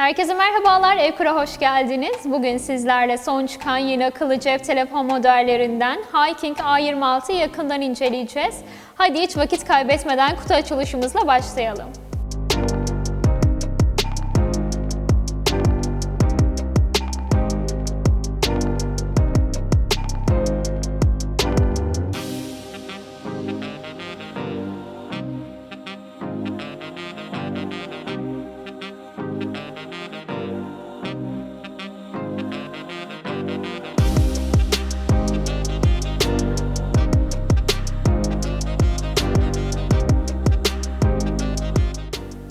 Herkese merhabalar, Evkur'a hoş geldiniz. Bugün sizlerle son çıkan yeni akıllı cep telefon modellerinden Hiking A26'yı yakından inceleyeceğiz. Hadi hiç vakit kaybetmeden kutu açılışımızla başlayalım.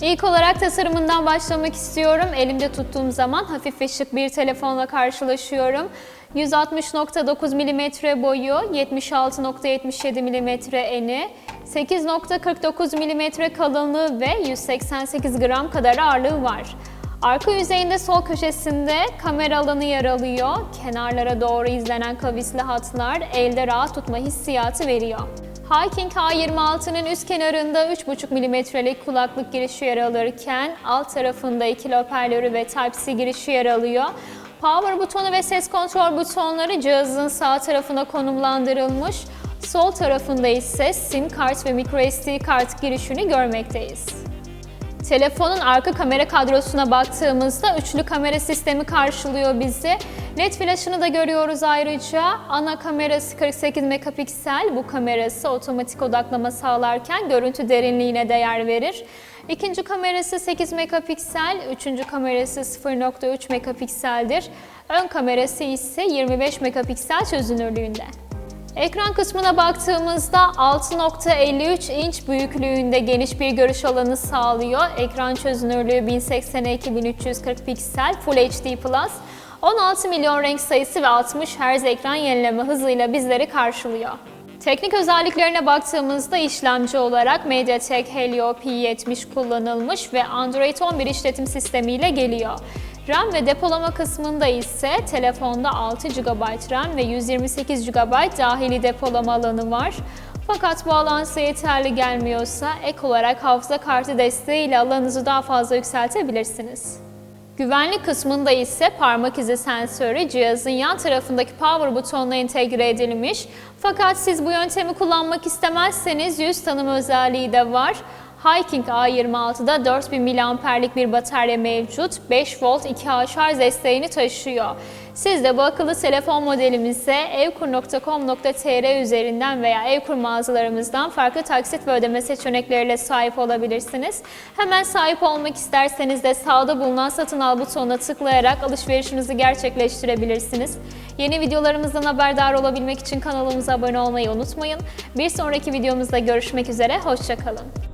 İlk olarak tasarımından başlamak istiyorum. Elimde tuttuğum zaman hafif ve şık bir telefonla karşılaşıyorum. 160.9 mm boyu, 76.77 mm eni, 8.49 mm kalınlığı ve 188 gram kadar ağırlığı var. Arka yüzeyinde sol köşesinde kamera alanı yer alıyor. Kenarlara doğru izlenen kavisli hatlar elde rahat tutma hissiyatı veriyor. Hiking A26'nın üst kenarında 3,5 mm'lik kulaklık girişi yer alırken alt tarafında ikili hoparlörü ve Type-C girişi yer alıyor. Power butonu ve ses kontrol butonları cihazın sağ tarafına konumlandırılmış. Sol tarafında ise SIM kart ve microSD kart girişini görmekteyiz. Telefonun arka kamera kadrosuna baktığımızda üçlü kamera sistemi karşılıyor bizi. LED flaşını da görüyoruz ayrıca. Ana kamerası 48 megapiksel. Bu kamerası otomatik odaklama sağlarken görüntü derinliğine değer verir. İkinci kamerası 8 megapiksel, üçüncü kamerası 0.3 megapikseldir. Ön kamerası ise 25 megapiksel çözünürlüğünde. Ekran kısmına baktığımızda 6.53 inç büyüklüğünde geniş bir görüş alanı sağlıyor. Ekran çözünürlüğü 1080-2340 piksel Full HD+. 16 milyon renk sayısı ve 60 Hz ekran yenileme hızıyla bizleri karşılıyor. Teknik özelliklerine baktığımızda işlemci olarak MediaTek Helio P70 kullanılmış ve Android 11 işletim sistemiyle geliyor. RAM ve depolama kısmında ise telefonda 6 GB RAM ve 128 GB dahili depolama alanı var. Fakat bu alan size yeterli gelmiyorsa ek olarak hafıza kartı desteğiyle alanınızı daha fazla yükseltebilirsiniz. Güvenlik kısmında ise parmak izi sensörü cihazın yan tarafındaki power butonuna entegre edilmiş. Fakat siz bu yöntemi kullanmak istemezseniz yüz tanıma özelliği de var. Hiking A26'da 4000 mAh'lik bir batarya mevcut, 5 volt 2A şarj desteğini taşıyor. Siz de bu akıllı telefon modelimize evkur.com.tr üzerinden veya Evkur mağazalarımızdan farklı taksit ve ödeme seçenekleriyle sahip olabilirsiniz. Hemen sahip olmak isterseniz de sağda bulunan satın al butonuna tıklayarak alışverişinizi gerçekleştirebilirsiniz. Yeni videolarımızdan haberdar olabilmek için kanalımıza abone olmayı unutmayın. Bir sonraki videomuzda görüşmek üzere, hoşçakalın.